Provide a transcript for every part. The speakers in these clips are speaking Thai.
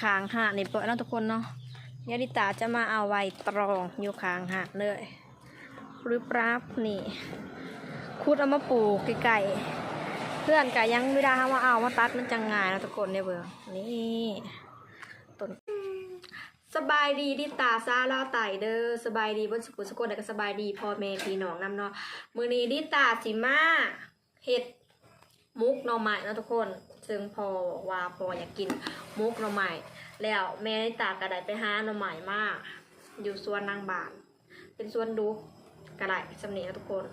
คางหาดนี่เปิดแล้วทุกคนเนาะยาดิตาจะมาเอาไว้ตรองอยู่คางหาดเลยหรือปราบนี่คุดเอามาปลูกไก่เพื่อนไกะยังไม่ได้ว่าเอามาตัดมันจังงายแล้วทุกคนเนี่ยเบอร์นี่ต้นสบายดีดิตาซาลาไตเด้อสบายดีบนสกุลสกุลแต่ก็สบายดีพ่อแม่พี่น้องนำเนาะมือนี้ดิตาสิมาเห็ดมุกหน่อไม้นะทุกคน ซึ่งพอบอกว่าพออยากกินมุกหน่อไม้แล้วแม่ตากระไดไปหาหน่อไม้มาก อยู่สวนนางบาน เป็นสวนดุกระไดสำเนียงนะทุกคน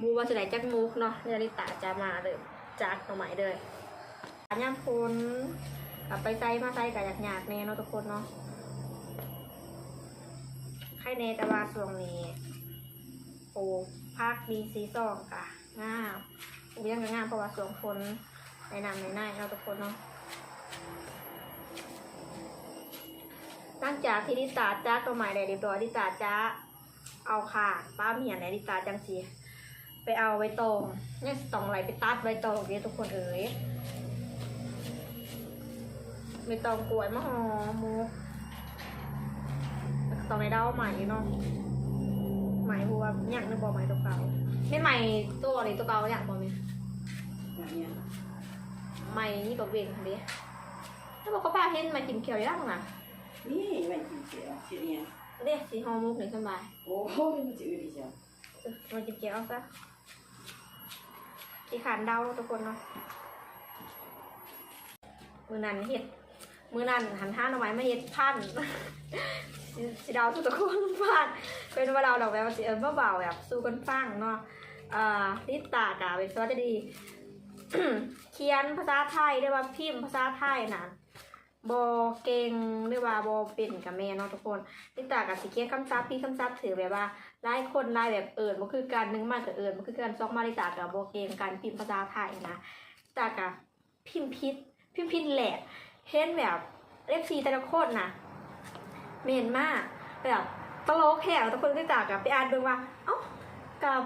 บูว่าสิไหนจักมุกเนาะเนี่ยลิตาจะมาเลยจากหน่อไม้เลยย่ามพุนกลับไปใส่มาใส่กับหยาดๆแน่เนาะทุกคนเนาะให้เนต่ว่าช่วงนี้ปลูกพักดีซีซองค่ะงามปลูกยังงามเพราะว่าสวงฝน ในน้ำในหน้าเราทุกคนเนาะหลังจากที่ดิตาจ้าตัวใหม่ได้เรียบร้อยดิตาจ้าเอาค่ะป้าเมียนไหนดิตาจังสีไปเอาไว้ตรงเนี่ยสองไหลไปตัดไว้ตรงเนี่ยทุกคนเอ๋ยไม่ต้องกล้วยมะฮอมูตองในเด้าใหม่เนาะใหม่หัวอยากนึกบอกใหม่ตัวเก่าไม่ใหม่ตัวนี้ตัวเก่าอยากบอกไหม ไม่นี่ก็เวียงค่ะดิถ้าบอกเขาพาเห็นมากินเขียวได้บ้างนะนี่มันกินเสียเสียเนี่ยเรียกสีฮอร์โมุกหนึ่งสบายโอ้โหมันจะอืดอีกจ้ะเออมากินเกี๊ยวเอาซะสีขานเดาทุกคนเนาะมือนันเห็ดมือนันหันท่าหน่อไม้มาเห็ดพันสิสิเดาทุกคนพันเป็นว่าเราดอกแบบว่าสิเอิญเบาๆแบบสู้กันฟังเนาะอ่าลิตากาเป็นตัวจะดี เขียนภาษาไทยได้ว่าพิมพ์ภาษาไทยนะบอเก่งหรือว่าบอเป็นกับแม่เนาะทุกคนลิตากับสิเขียคำศัพท์พี่คำศัพท์ถือแบบว่าหลายคนหลายแบบเอิญมันคือการนึ่งมากกับเอิญมันคือการซอกมาลิตากับบอเก่งการพิมพ์ภาษาไทยนะลิตากับพิมพ์พิษพิมพ์พิษแหลกเห็นแบบเลขสีแต่ละคนนะเมนมากแบบตลกแหกทุกคนลิตากับไปอ่านเบิ่งว่าเอ้ากับ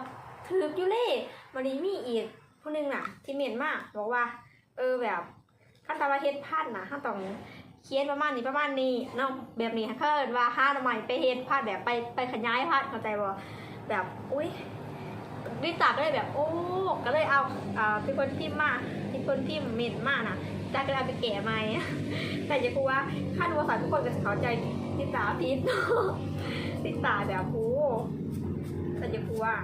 ถืออยู่เล่มันนี้มีอีก ผู้หนึงน่ะ ที่เมียนมากบอกว่า เออแบบขั้นตอนว่าเฮ็ดพันนะขั้นต้องเขียนประมาณนี้ประมาณนี้เนาะแบบนี้เพิ่นว่าห้าทำไมไปเฮ็ดพันแบบไปไปขยายพันเข้าใจบ่แบบอุ้ยดิจักก็เลยแบบโอ้ก็เลยเอาอ่าเป็นคนพิมพ์มาเป็นคนพิมพ์เมียนมากนะจากก็เลยเอาไปแก่ใหม่แต่อย่ากูว่าขั้นภาษาทุกคนจะเข้าใจติตาพิษเนาะติดตาแบบโอ้แต่อย่ากูว่า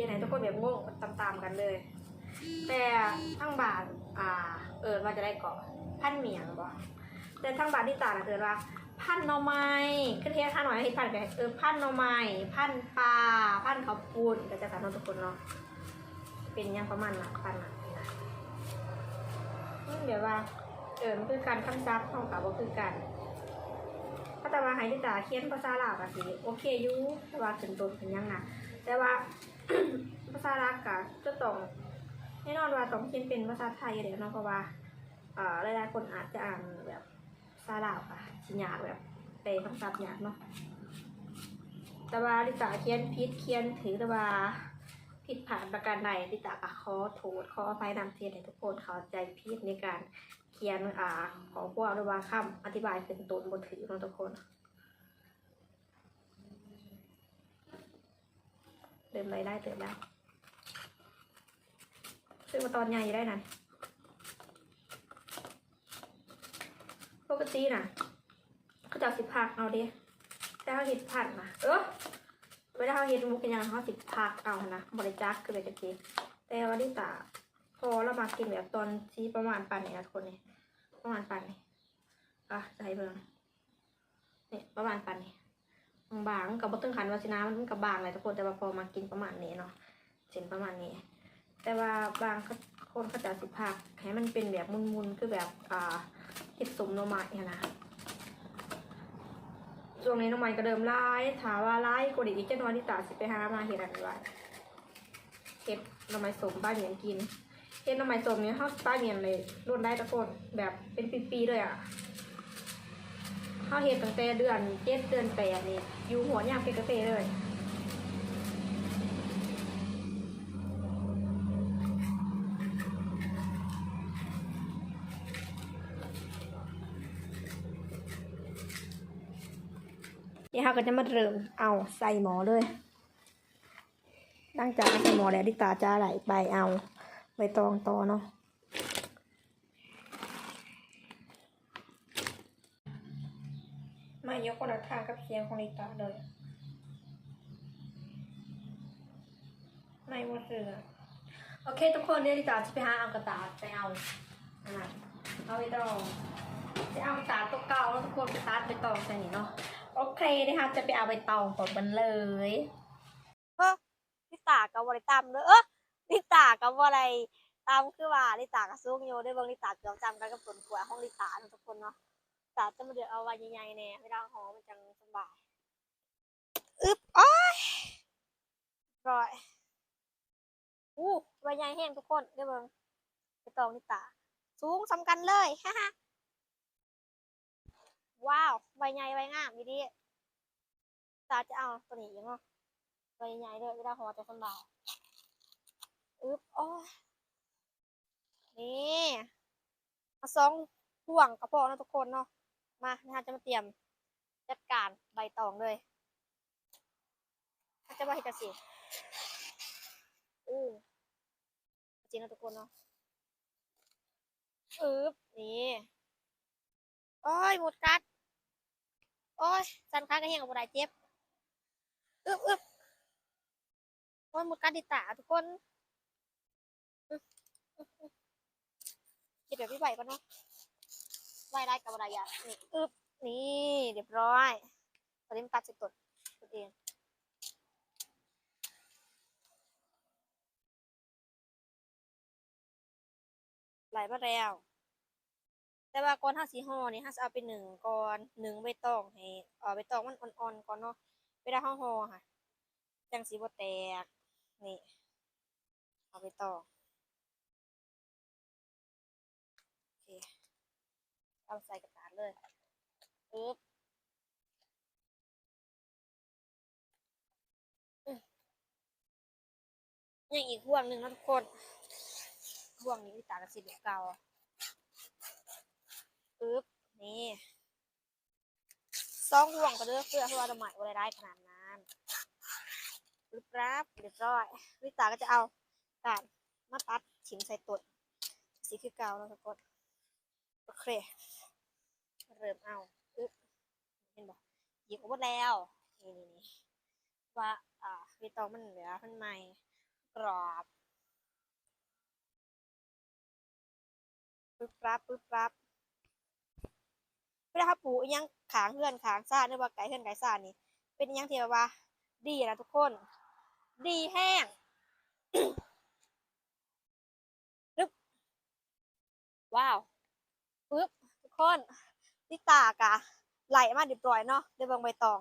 ยังไงทุกคนแบบงงตามๆกันเลย แต่ทั้งบาทอ่า เออว่าจะได้เกาะพันเมียงบ่แต่ทั้งบาทที่ตาเตือว่า พันหน่อไม้ขึ้นเทียท่าหน่อยให้พันไปเออพันหน่อไม้พันปลาพันข้าวปุ้นก็จะสานทุกคนเนาะเป็นยังประมาณนั้นพันนะนะอืมเดี๋ยวว่าเออมันคือการคำซับเท่ากับว่าคือการถ้าแต่ว่าให้ที่ตาเขียนภาษาลาวก็สิโอเคอยู่แต่ว่าถึงต้นถึงยังนะแต่ว่า ภาษาลาวก็จะต้องแน่นอนว่าต้องเขียนเป็นภาษาไทยอยู่แล้วเนาะเพราะว่าเอ่อหลายๆคนอาจจะอ่านแบบภาษาลาวอะสิยากแบบแปลคำศัพท์ยากเนาะแต่ว่าลิตาเขียนผิดเขียนถือแต่ว่าผิดผ่านประการใดลิตาก็ขอโทษขออภัยนำเทียนให้ทุกคนเข้าใจผิดในการเขียนอ่าของพวกหรือว่าคำอธิบายเป็นตนบนถือเนาะทุกคน เดินไปได้เติมได้วซื้อมาตอนใหญ่ได้นั่นปกติน่ะเขาจะสิบผักเอาดิแต่เขาเห็ดผักนะเออไม่ได้เขาเห็ดมุกกันยังเขาสิบผักเอานะบริจาคคือไปจะกินแต่วันที่ตาพอเรามากินแบบตอนที่ประมาณปันนี่นะคนนี่ประมาณปันนี่อะให้เบิ่งนี่ประมาณปันนี่ บางกับบตึงขันวาสินามันกับบางเลยทุกคนแต่ว่าพอมากินประมาณนี้เนาะเส้นประมาณนี้ แต่ว่าบางคนเขาจะสิพักให้มันเป็นแบบมุนๆคือแบบอ่าเห็ดสมโนไม้อะนะช่วงนี้น้องไม้ก็เดิมไล่ถามว่าไล่กดอีกเจ้าน้อยที่ตาสิไปหามาเห็ดอะไรไว้เห็ดน้องไม้สมบ้านเหมียนกินเห็ดน้องไม้สมเนี้ยเขาป้าเหมียนเลยรุ่นได้ตะโกนแบบเป็นปีๆเลยอะเขาเห็นตั้งแต่เดือนเจ็ดเดือนแปดนี่ อยู่หัวเนี่ยเป็นกระเตเลยเดี๋ยวเราก็จะมาเริ่มเอาใส่หมอเลยตั้งจานใส่หมอแล้วดิตาจ้าไหลไปเอาไปตองตอเนาะ คนละทางกับเสียงของดิตาเลยไม่หมดเลยอโอเค ทุกคนเดี๋ยวดิตาจะไปหาเอากระดาษไปเอาอันนั้นเอาไปตอจะเอากระดาษตัวเก่าแล้วทุกคนไปตัดไปตองใส่นี่เนาะโอเคนะคะจะไปเอาไปตองก่อนมันเลยลิตากับวริตามเลยเออลิตากับวอะไรตามคือว่าลิตากับซุกโยได้บิ่งลิตาเกี่ยวจำกันกับผลขวาห้องลิตาทุกคนเนาะ ตาจะมาเดือดเอาไว้ใหญ่ๆแน่ไม่ได้หอมมันจังสบายอึบอ้อยร้อยอู้ใบใหญ่แห้งทุกคนได้เบิ่งไปตองลิตา สูงสำกันเลยฮ่าฮ่าว้าวใบใหญ่ใบงามดีดีตาจะเอาตัวนี้ยังเนาะใบใหญ่เลยเวลาหอจะสำบายอึ๊บอ้ยนี่มาสองห่วงกระเพาะนะทุกคนเนาะ มานะคะจะมาเตรียมจัดการใบตองเลยถ้าจะมาเห็ดกระสิอู้จริงนะทุกคนเนาะอึ๊บนี่โอ้ยหมดกัด โอ้ยสันค้ากระเฮงกับบัไดเจ็บอึ๊บอึ๊บโอ้ยหมดการดิตาทุกคนอื้ออื้ออื้อคิดแบบพี่ใบก่อนเนาะ ไหวได้กับอะไรอย่านี่อึบนี่เรียบร้อยตอนนี้มันตัดสิตดตัวเองไหลมาแล้ว แต่ว่าก่อนห้าสีห่อนี่ห้าเอาไปหนึ่งก่อนหนึ่งใบตองให้เออใบตองมันอ่อนๆก่อนเนาะเวลาห่อห่อค่ะ จังสีบ่แตก นี่ เอาไปตอโอเค เอาใส่กระดาษเลยปึ๊บยังอีกห่วงหนึ่งนะทุกคนห่วงนี้ที่ตากระสีเก่าปึ๊บนี่สองห่วงก็เลือกเพื่อเพราะว่าเราหมายอะไรได้ขนาดนั้นรึบรับเรียบร้อยวิตาก็จะเอาการมาตัดฉิมใส่ตุดสีคือเก่าแล้วทุกคน โอเค เริ่มเอาอึ๊บเห็นบอกหยิบออกมดแล้ว นี่นี่นี่ว่าอ่าวิตองมันเหลือมันใหม่กรอบปึ๊บรับปึ๊บรับเวลาเขาปลูกอิหยังขางเฮือนขางซ่าเรียกว่าไก่เฮือนไก่ซ่านี่ เป็นยังเที่แบว่า ดีนะทุกคน ดีแห้งปึ๊บว้าว ปึ๊บทุกคนลิตากะไหลมาเรียบร้อยเนาะเดี๋ยวเบิ่งใบตอง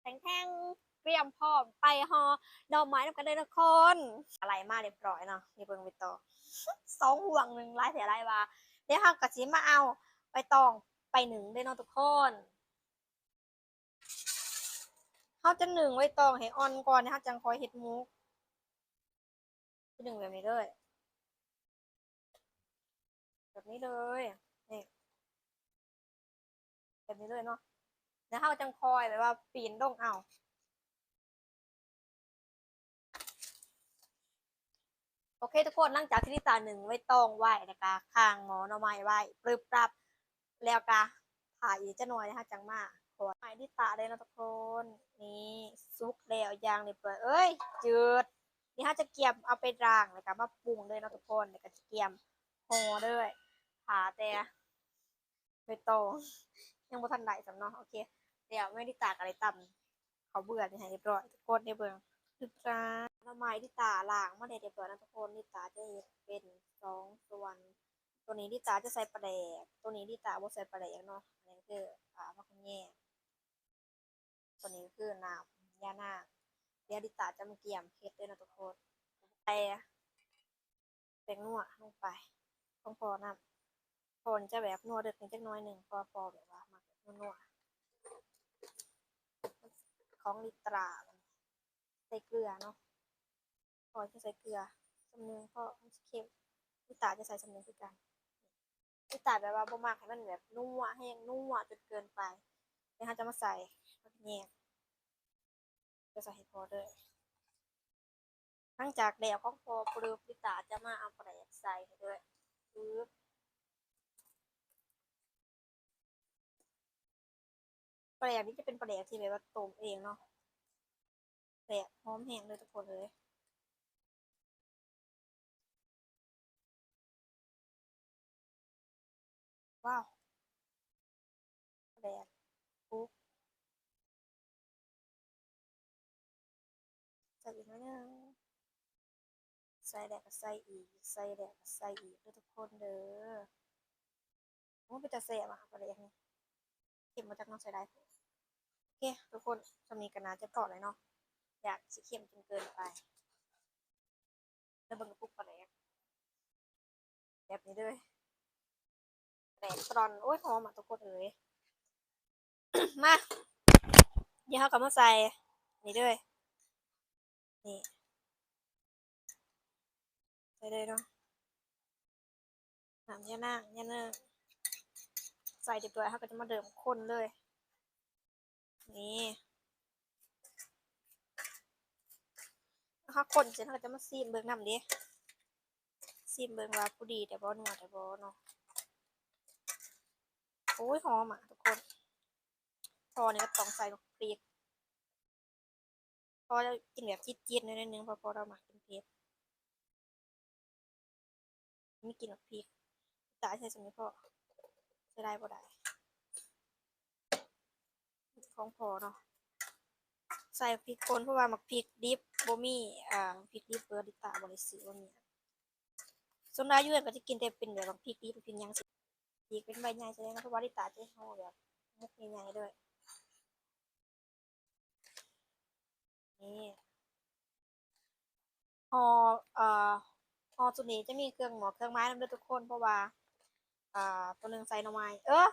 แทงแทงเตรียมพร้อมไปฮอดอกไม้นำกันเลยทุกคนไหลมาเรียบร้อยเนาะเดี๋ยวเบิ่งใบตองสองห่วงหนึ่งไล่เสียไรวะเดี๋ยวเรากะชิมาเอาใบตองไปหนึ่งเลยเนาะทุกคนเขาจะหนึ่งไว้ตองให้อ่อนก่อนนะคะจังคอยเฮ็ดมุกหนึ่งแบบนี้เลย แบบนี้เลยนี่แบบนี้เลยเนาะแล้วเขาจังคอยแบบว่าปีนดงเอาโอเคทุกคนหลังจากที่นิตาหนึ่งไว้ตองไหวนะคะข้างหมอหน่อไม้ไหวปรึบปรับแล้วกะถ่ายอีกจะหน่อยนะคะจังมากขอไม้ที่ตาเลยนะทุกคนนี่ซุกแล้วยางเรียบร้อยเอ้ยจืดนี่ฮะจะเกียมเอาไปร่างเลยค่ะมาปรุงเลยนะทุกคนเดี๋ยวก็จะเกียมห่อด้วย ผาแต่ใบตองยังบ่ทันได้สำเนาะโอเคเดี๋ยวไม่ได้ตากอะไรต่ำเขาเบื่อนี่ให้เรียบร้อยกคนได้เบิ่งคือปลาหน่อไม้ที่ตาล้างมาได้เรียบร้อยนะทุกคนที่ตาจะเฮ็ดเป็นสองส่วนตัวนี้ที่ตาจะใส่ปลาแดกตัวนี้ที่ตาบ่ใส่ปลาแดกเนาะอันนี้คืออ่าผักแย่ตัวนี้คือน้ำยาหน้าเดี๋ยวดิตาจะมาเกี่ยมเฮ็ดด้วยนะทุกคนไปแป้งนัวลงไปต้องพอน้ำ พอจะแบบนัวเด็ดนิดจักน้อยหนึ่งพอพอแบบว่ามาแบบนัวของลิตราใส่เกลือเนาะพอจะใส่เกลือสำนึงเพราะมันสิเค็มลิตาจะใส่สำนึงคือกันลิตาแบบว่าบ่มากให้มันแบบนัวให้ยังนัวจนเกินไปเดี๋ยวเราจะมาใส่พักแยกจะใส่ให้พอเลยหลังจากแล้วของพอปลือพิตาจะมาเอาแปลกใส่ให้ด้วยปึ๊บ แปลกนี้จะเป็นแปลกที่แบบว่าต้มเองเนาะแปลกหอมแห้งเลยทุกคนเลยว้าวแดดปุ๊บใส่อีกนิดนึงใส่แดดก็ใส่อีก ใส่แดดก็ใส่อีกด้วยทุกคนเด้อโอ้เป็นตาแซ่บอะประเดี๋ยวนี้เข็มมาจากน้องใส่ได้ คทุกคนสมีกันนาจะพอเลยเนาะอยากสิเข็มจนเกินไป แล้วบิ่งกระปุกปลาแดกแบบนี้เลยแตกตรอน โอ้ยหอมอะทุกคนเอ๋ยมาเดี๋ยวเขากลับมาใส่นี่ด้วยนี่ใส่เลยเนาะน้ำยานั่งยาเนอใส่เรียบร้อยเขาก็จะมาเดิมคนเลย นี่เขาคนเสร็จเขาก็จะมาซีมเบิ้งน้ำดิซีมเบิ้งว่าผู้ดีแต่บ่หนัวแต่บ่เนาะโอ้ยหอมอะทุกคน พอเนี่ยก็ต้องใส่ลูกพริกพอจะกินแบบจี๊ดๆหนิดนึงพอพอเราหมักเป็นเผ็ดไม่กินหรอกพริกจ่ายใส่สมัยพ่อจะได้บ่ได้ ของพอเนาะใส่พริกคนเพราะว่าหมักพริกดิบบ่มีอ่าพริกดิบเบอร์ดิตาบริสุทธิ์บ่มีส่วนรายยื่นก็จะกินแต่เป็นแบบบางพริกดิบเป็นหยังสิอีกเป็นใบใหญ่แสดงว่าเพราะว่าลิตาจะห่อแบบมุกใหญ่ๆด้วยนี่ห่อเอ่อห่อสุดนี้จะมีเครื่องหมอเครื่องไม้นำด้วยทุกคนเพราะว่าอ่าตัวหนึ่งใส่หน่อไม้เออ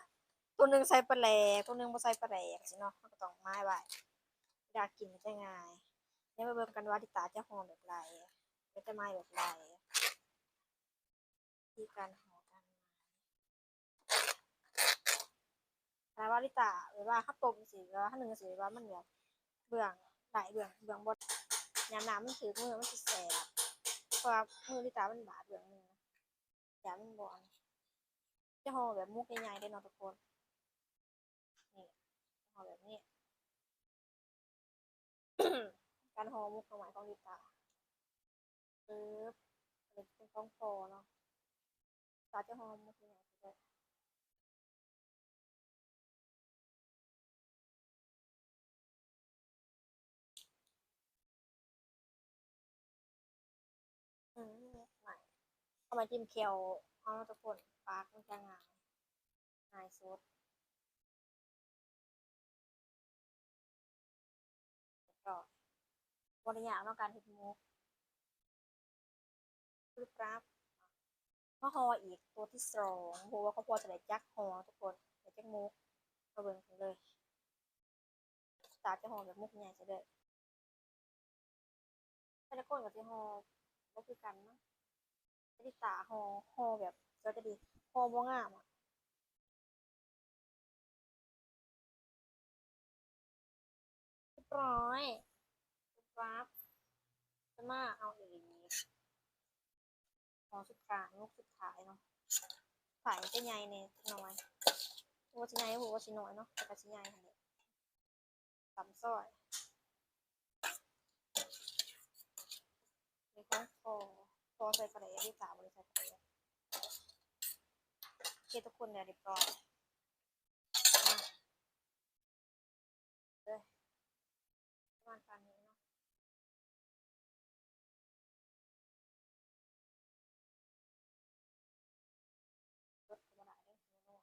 ตัวหนึ่งใส่ปลาแหลกตัวหนึ่งบ่ใส่ปลาแหลกสิเนาะเราก็ต้องไม้ไว้เวลากินมันจะง่ายเดี๋ยวมาเบิ่งกันว่าลิตาจะห่อแบบไรมันจะไม้แบบไรที่การห่อการไม้แต่ว่าลิตาหรือว่าข้าวต้มสิหรือว่าข้าวหนึ่งสิหรือว่ามันแบบเบื้องหลายเบื้องเบื้องบนยามน้ำมันถือมือมันสิแสบเพราะมือลิตามันบาดเบื้องหนึงยามมันบอนจะห่อแบบมุกใหญ่ๆได้เนาะทุกคน อแบบนี้ การห่อมุกสมัยของลิตาปึ๊บเป็นเป็นกล้องโฟเนาะตาจะห่อมุกใหญ่ๆด้วยอืมไม่เอามาจิ้มเคียวเอาทุกคนปากมันจะงายงายสุด บริยากเนาะการเห็ดมุกรูปรับมาฮออีกตัวที่สองเพราะว่าเขาพอจะได้จักฮอทุกคนได้จักมุกมาเบิ่งกันเลยตาจะฮอแบบมุกใหญ่จะเด้แต่ละคนก็จะฮอก็คือกันเนาะไม่ได้ตาฮอฮอแบบเราจะดีฮอบ่งามอะร้อย ปั๊บจะมาเอาเอีกฮอสุดท้ายลูกสุดท้ายเนาะถ่ายจะใหญ่เนี่ยน้อยหัวจะใหญ่หัวจะน้อยเนาะแต่ก็จะใหญ่ค่ะเนี่ยตำซอยมีข้องฟอฟอใส่ปลาไหลที่สามบริษัทปลาไหลโอเคทุกคนเนี่ยเรียบร้อยมาเลยประมาณการนี้เนาะรถกระบะได้หัวโน่น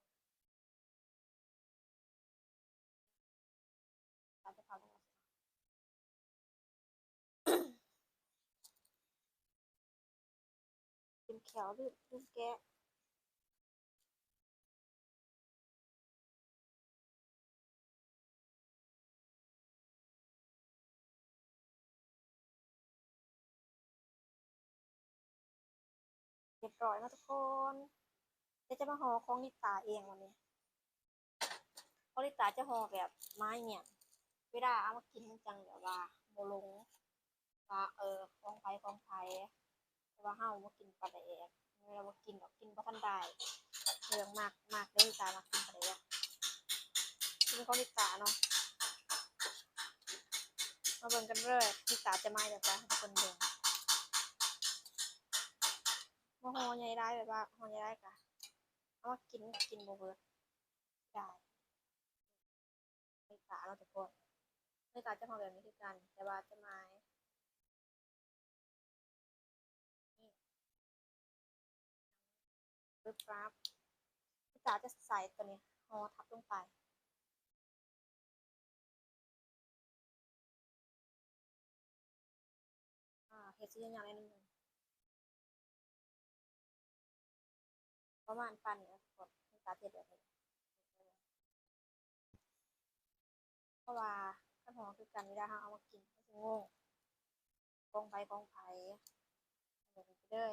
ตามจะพาลงมาสิ เป็น แขวลืมลืมแกะเรียบร้อยแล้วทุกคนเดี๋ยวจะมาห่อของลิตาเองวันนี้ขอลิตาจะห่อแบบไม้เนี่ยเวลาเอามากินมันจังแบบว่าโมลงว่าเออของไผของไผ แต่ว่าเฮามากินปลาแดกเวลามากินดอกกินบ่ทันได้เรื่องมากมากเลยตามากินปลาแดกกินของนิตาเนาะมาเบิ่งกันเลยนิตาจะมาแบบว่าให้ทุกคนเบิ่งโมโหใหญ่ได้แบบว่าโหใหญ่ได้กะเอามากินกินบ่เบิดได้นิตาเราะทุกคนไม่กาจะมาแบบนี้คือกัน แต่ว่าจะมา ปึ๊บปั๊บพี่จ๋าจะใส่ตัวนี้ห่อทับลงไป อ่าเห็ดซีอย่างไรนิดนึงประมาณปันเนี่ยกดพี่จ๋าเห็ดแบบนี้เพราะว่าข้าวหอมคือกันเวลาเราเอามากินก็จะงงกองไปกองไผ่เดี๋ยวไปเด้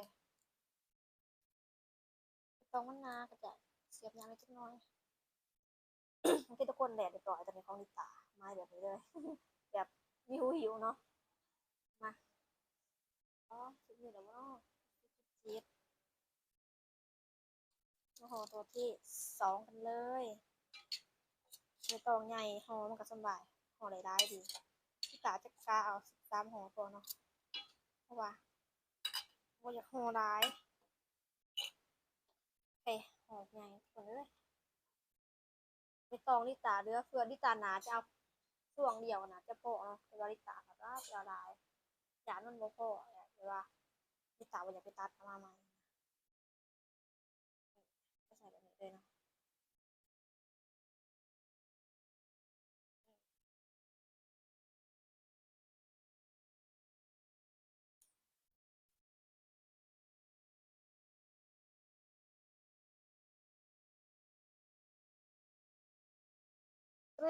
อตองมันนาก็จาะเสียบยางเล็กน้อยบางทีทุกคนแดดเรียบร้อยแต่ในของลิตามาแบบนี้เลย แบบหิวหิวเนาะมาอ๋อสุดนี่แล้วว่าจี๊ดโอ้โหตัวที่สองกันเลยไม่ต้องใหญ่หอมันก็สบายห่อได้ได้ดีพี่ตาจะกาเอาสิบสามห่อพอเนาะเพราะว่าว่าอยากห่อได้เคห่อใหญ่ก่อนเลยไม่ ตองลิตาเรือเฟือลิตาหนาจะเอาช่วงเดียวนะจะโพอเนาะแต่ว่าลิตาก็ได้ละลายยานมันโมโพอเนี่ยเดี๋ยว่าลิตาวันอยากไปตัดมาใหม่ก็ใส่แบบนี้เลยเนาะ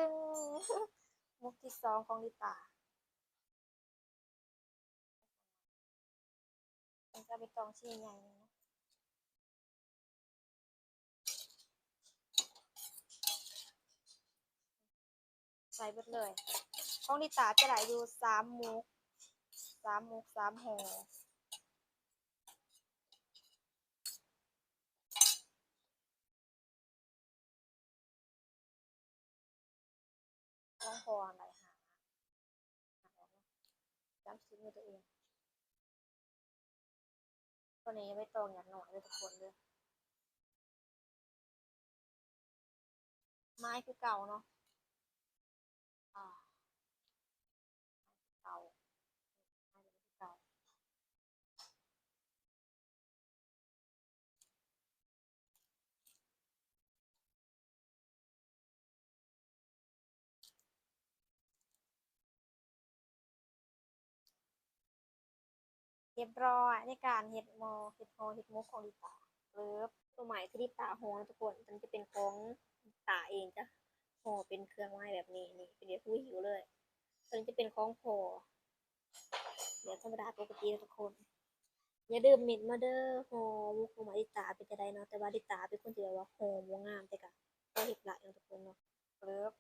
ึ่ง มุกที่สองของลิตาเป็นจะไปตองชิ้นใหญ่เลยนะใส่เบิดเลย ของลิตาจะไหลอยู่สามมุกสามมุกสามห่อต้ องพออะไรหาหาออกเนอะจำชิ้นมือตัวเองตัวนี้ไม่ตรงอย่างหน่อยเลยทุกคนเลยไม้คือเก่าเนาะอ่าไม้คือเก่าไม้คือเก่า เรียบร้อยในการเฮ็ดโมเฮ็ดโมเฮ็ดมุกของลิตาเลิฟตัวใหม่ที่ลิตาโฮนทุกคนมันจะเป็นของลิตาเองจ้ะโฮเป็นเครื่องไม้แบบนี้นี่เป็นเดี๋ยวผู้หิวเลยตัวนี้จะเป็นของโฮเดี๋ยวธรรมดาปกติทุกคนอย่าดื่มมิดมาเด้อโฮมุกของหมาลิตาเป็นจะได้เนาะแต่ว่าลิตาเป็นคนที่แบบว่าโฮบ่งามแต่ก็ก็เฮ็ดหลายนะทุกคนเนาะเลิฟ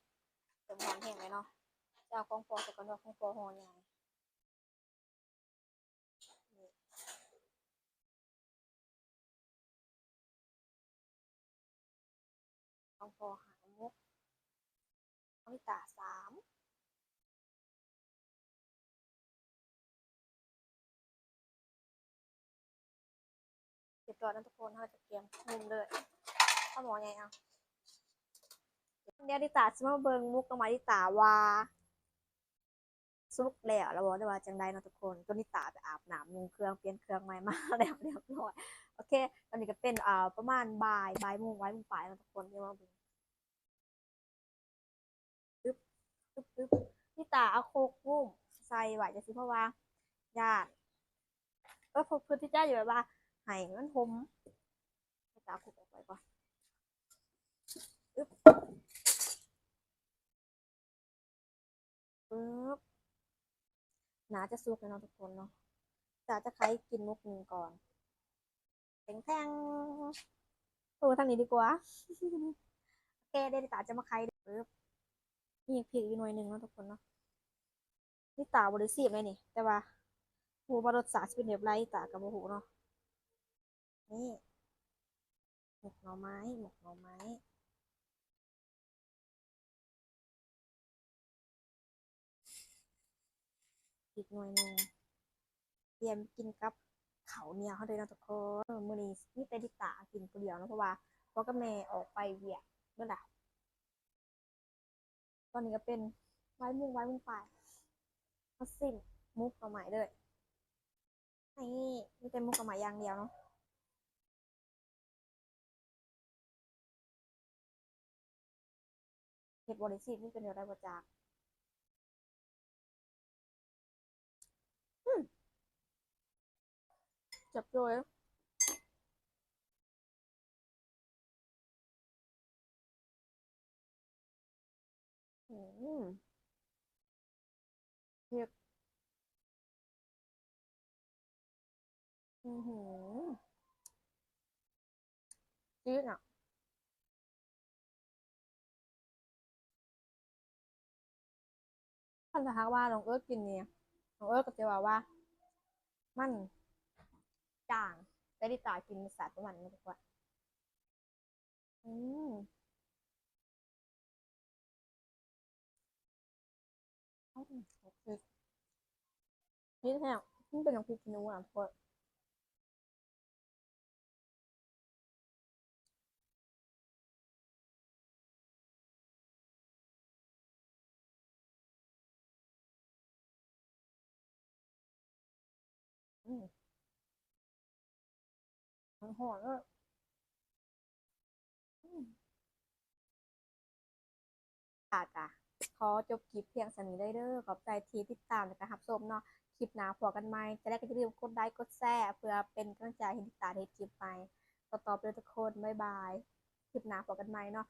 เติมหอมแห้งไว้เนาะจะเอาของโปรแต่ก่อนว่าของโปรโฮใหญ่ต้อง พอหามุกน้องตาสามเรียบร้อยแล้วทุกคนเราจะเตรียมมุมเลยข้าหมอไงเอาเดี๋ยวดิตาจะมาเบิงมุกน้องมาดิตาว่าสุกแล้วแล้วบอกได้ว่าจังไดเนาะทุกคนตัวนิตาไปอาบน้ำนุงเครื่องเปลี่ยนเครื่องใหม่มาแล้วเรียบร้อยโอเคตอนนี้ก็เป็นอ่าประมาณบ่ายบ่ายโมงบ่ายโมงปลายแล้วทุกคนเดี๋ยวมาเบิ่ง บปึ๊บพี่ตาเอาโคกวุ้มใส่ไว้จะสิเพราะว่าญาติก็พบพื้นที่จ้าอยู่แบบว่าไห้มันหมพี่ตาคุกออกไปก่อนปึ๊บปึ๊บหนาจะสุกเลยเนาะทุกคนเนาะตาจะใครกินมุกหนึ่งก่อนแทงแทงตัวทางนี้ดีกว่า โอเคเดี๋ยวตาจะมาใครปึ๊บ มีอีกผิดอยู่หน่วยหนึ่งเนาะทุกคนเนาะนี่ตาบริสีบเลยนี่ แต่ว่าหูว่ารสชาติสิเป็นแบบไรตากับโมหูเนาะนี่หมกหน่อไม้หมกหน่อไม้อีกหน่วยหนึ่งเตรียมกินกับเขาเหนียวเขาเลยนะทุกคนเออมื้อนี้นี่แต่ดิตากินคนเดียวเนาะเพราะว่าพ่อกับแม่ออกไปเวียกเมื่อไหร่ อนนี้ก็เป็นไว้มุงไว้มุงปลายมาสิ่งมุกหน่อไม้เลยนี่มีแต่มุกหน่อไม้อย่างเดียวเนาะเห็ดบริสิทธิ์นี่เป็นอะไรประจากจับโจย อืมเห็ดอือหือจืดอะ ท่านจะทักว่าน้องเอิร์กกินเนี่ยน้องเอิร์กก็จะว่าว่า มันจางแต่ดิตากินสัตว์ประมาณนี้ดีกว่า อืม นี่แห้งนี่เป็นน้ำพริกขี้หนูอะพวกอืมมันหอมอะอืมค่ะจ้ะ ขอจบคลิปเพียงสนี้ได้เด้อขอบใจที่ติดตามและก็รับชมเนาะคลิปหน้าพอกันไหมจะได้ก็จะรีบกดไลค์กดแชร์เพื่อเป็นกำลังใจให้ติดตามในคลิปไปต่อๆไปทุกคนบ๊ายบายคลิปหน้าพอกันไหมเนาะ